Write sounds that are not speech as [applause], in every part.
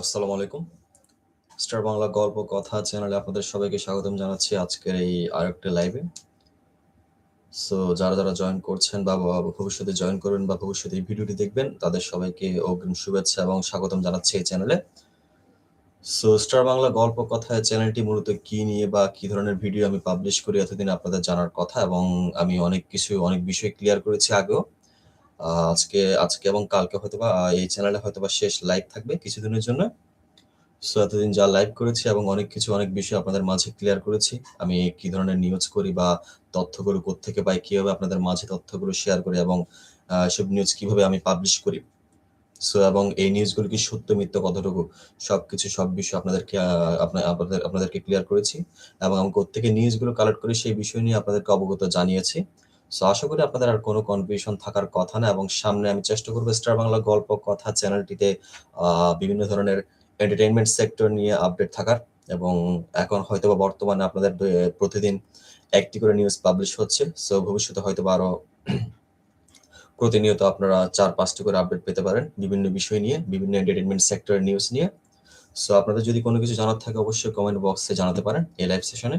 আসসালামু আলাইকুম। স্টার বাংলা গল্প কথা চ্যানেলে আপনাদের সবাইকে স্বাগতম জানাচ্ছি আজকের এই আরেকটা লাইভে। সো যারা যারা জয়েন করছেন বা ভবিষ্যতে জয়েন করবেন বা ভবিষ্যতে এই ভিডিওটি দেখবেন, তাদের সবাইকে অগ্রিম শুভেচ্ছা এবং স্বাগতম জানাচ্ছি এই চ্যানেলে সো স্টার বাংলা গল্প কথা চ্যানেলটি মূলত কি নিয়ে বা কি ধরনের ভিডিও আমি পাবলিশ করি এতদিন আপনাদের জানার কথা এবং আমি অনেক কিছু, অনেক বিষয় ক্লিয়ার করেছি আগেও। আজকে আজকে এবং কালকে হয়তো বা এই চ্যানেলে হয়তো বা শেষ লাইভ থাকবে কিছুদিনের জন্য। সো এতদিন যা লাইভ করেছি এবং অনেক কিছু, অনেক বিষয় আপনাদের মাঝে ক্লিয়ার করেছি। আমি কি ধরনের নিউজ করি বা তথ্যগুলো কোত্থেকে পাই, কীভাবে আপনাদের মাঝে তথ্যগুলো শেয়ার করি এবং সব নিউজ কীভাবে আমি পাবলিশ করি? সো এবং এই নিউজগুলো কি সত্য, মিথ্যা, কতটুকু? সবকিছু, সব বিষয় আপনাদেরকে আপনাদের, আপনাদেরকে ক্লিয়ার করেছি এবং আমি কোত্থেকে নিউজগুলো কালেক্ট করি সেই বিষয় নিয়ে আপনাদেরকে অবগত জানিয়েছি। সো আশা করি আপনাদের আর কোনো কনফিউশন থাকার কথা না এবং সামনে আমি চেষ্টা করব স্টার বাংলা গল্প, কথা চ্যানেলটিতে বিভিন্ন ধরনের এন্টারটেইনমেন্ট সেক্টর নিয়ে আপডেট থাকার এবং এখন হয়তো বা বর্তমানে আপনাদের প্রতিদিন একটি করে নিউজ পাবলিশ হচ্ছে। সো ভবিষ্যতে হয়তো বা আরও [clears throat] প্রতিনিয়ত আপনারা চার, পাঁচটি করে আপডেট পেতে পারেন বিভিন্ন বিষয় নিয়ে, বিভিন্ন এন্টারটেনমেন্ট সেক্টরের নিউজ নিয়ে। সো আপনাদের যদি কোনো কিছু জানার থাকে অবশ্যই কমেন্ট বক্সে জানাতে পারেন এই লাইভ সেশনে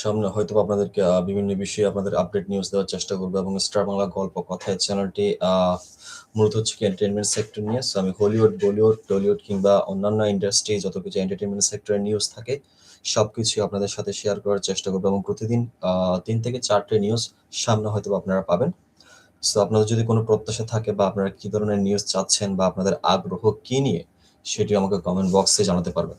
সামনে হয়তো আপনাদেরকে বিভিন্ন বিষয়ে আপনাদের আপডেট নিউজ দেওয়ার চেষ্টা করব এবং স্টার বাংলা গল্প কথায় চ্যানেলটি মূলত হচ্ছে কি এন্টারটেইনমেন্ট সেক্টর নিয়ে। সো আমি হলিউড, বলিউড, টলিউড কিংবা অন্যান্য ইন্ডাস্ট্রি যত কিছু এন্টারটেনমেন্ট সেক্টরের নিউজ থাকে, সবকিছুই আপনাদের সাথে শেয়ার করার চেষ্টা করব এবং প্রতিদিন ৩ থেকে চারটে নিউজ সামনে হয়তোবা আপনারা পাবেন। সো আপনাদের যদি কোনো প্রত্যাশা থাকে বা আপনারা কি ধরনের নিউজ চাচ্ছেন বা আপনাদের আগ্রহ কি নিয়ে, সেটি আমাকে কমেন্ট বক্সে জানাতে পারবেন।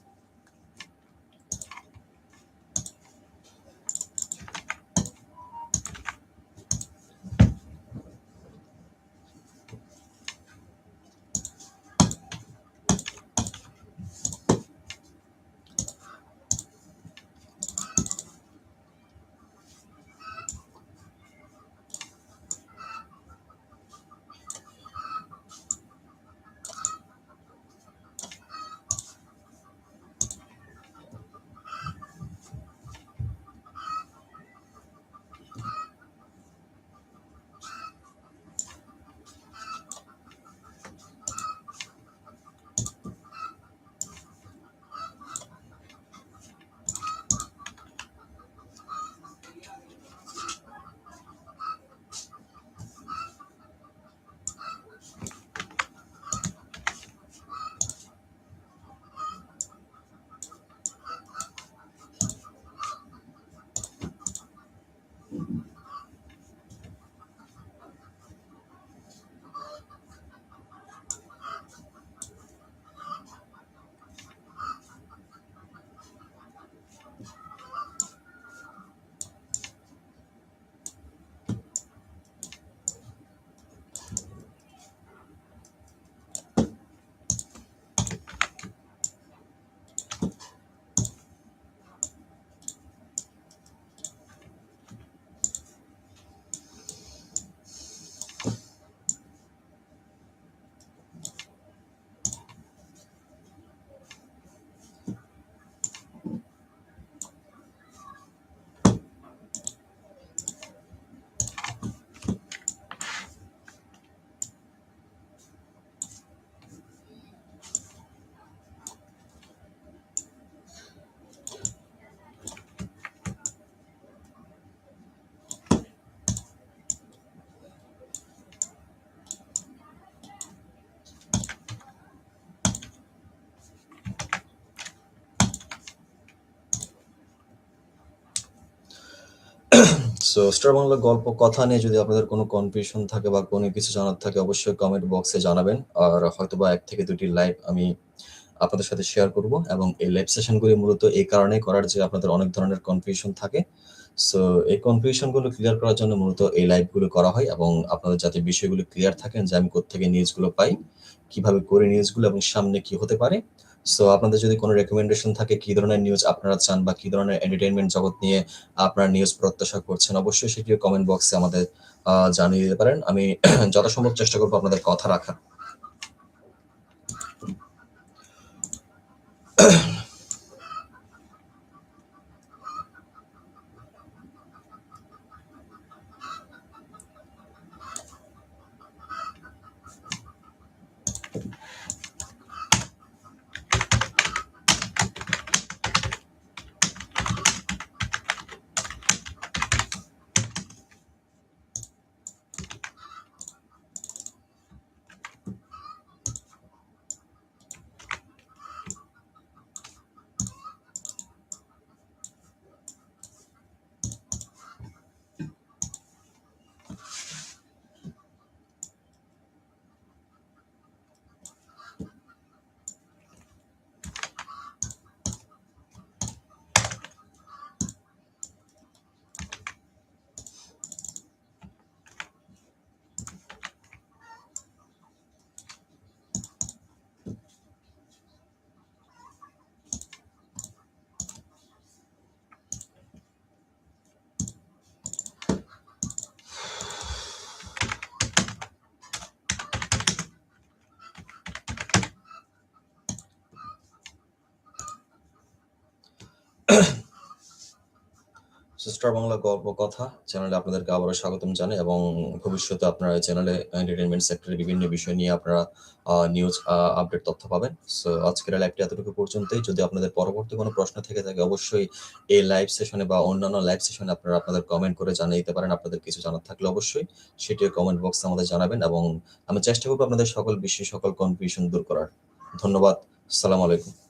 সো স্টার বাংলা গল্প কথা নিয়ে যদি আপনাদের কোনো কনফিউশন থাকে বা কোনো কিছু জানার থাকে অবশ্যই কমেন্ট বক্সে জানাবেন। আর হয়তোবা ১ থেকে দুটি লাইভ আমি আপনাদের সাথে শেয়ার করব এবং এই লাইভ সেশনগুলি মূলত এই কারণেই করার যে আপনাদের অনেক ধরনের কনফিউশন থাকে। সো এই কনফিউশনগুলো ক্লিয়ার করার জন্য মূলত এই লাইভগুলো করা হয় এবং আপনাদের যাতে বিষয়গুলো ক্লিয়ার থাকেন যে আমি কোত্থেকে নিউজগুলো পাই, কীভাবে করি নিউজগুলো এবং সামনে কি হতে পারে। সো আপনাদের যদি কোনো রেকমেন্ডেশন থাকে কি ধরনের নিউজ আপনারা চান বা কি ধরনের এন্টারটেইনমেন্ট জগৎ নিয়ে আপনারা নিউজ প্রত্যাশা করছেন, অবশ্যই সেটিও কমেন্ট বক্সে আমাদের জানিয়ে দিতে পারেন। আমি [clears throat] যথাসম্ভব চেষ্টা করব আপনাদের কথা রাখার। [coughs] স্টার বাংলা গল্প কথা, চ্যানেলে আপনাদেরকে আবারও স্বাগতম জানাই এবং ভবিষ্যতে আপনারা চ্যানেলে এন্টারটেনমেন্ট সেক্টরের বিভিন্ন বিষয় নিয়ে আপনারা নিউজ আপডেট তথ্য পাবেন। সো আজকের লাইভটি এতটুকু পর্যন্তই। যদি আপনাদের পরবর্তী কোনো প্রশ্ন থেকে থাকে, অবশ্যই এই লাইভ সেশনে বা অন্যান্য লাইভ সেশনে আপনারা আপনাদের কমেন্ট করে জানিয়ে দিতে পারেন। আপনাদের কিছু জানার থাকলে অবশ্যই সেটি কমেন্ট বক্সে আমাদের জানাবেন এবং আমি চেষ্টা করব আপনাদের সকল বিষয়, সকল কনফিউশন দূর করার। ধন্যবাদ। সালাম আলাইকুম।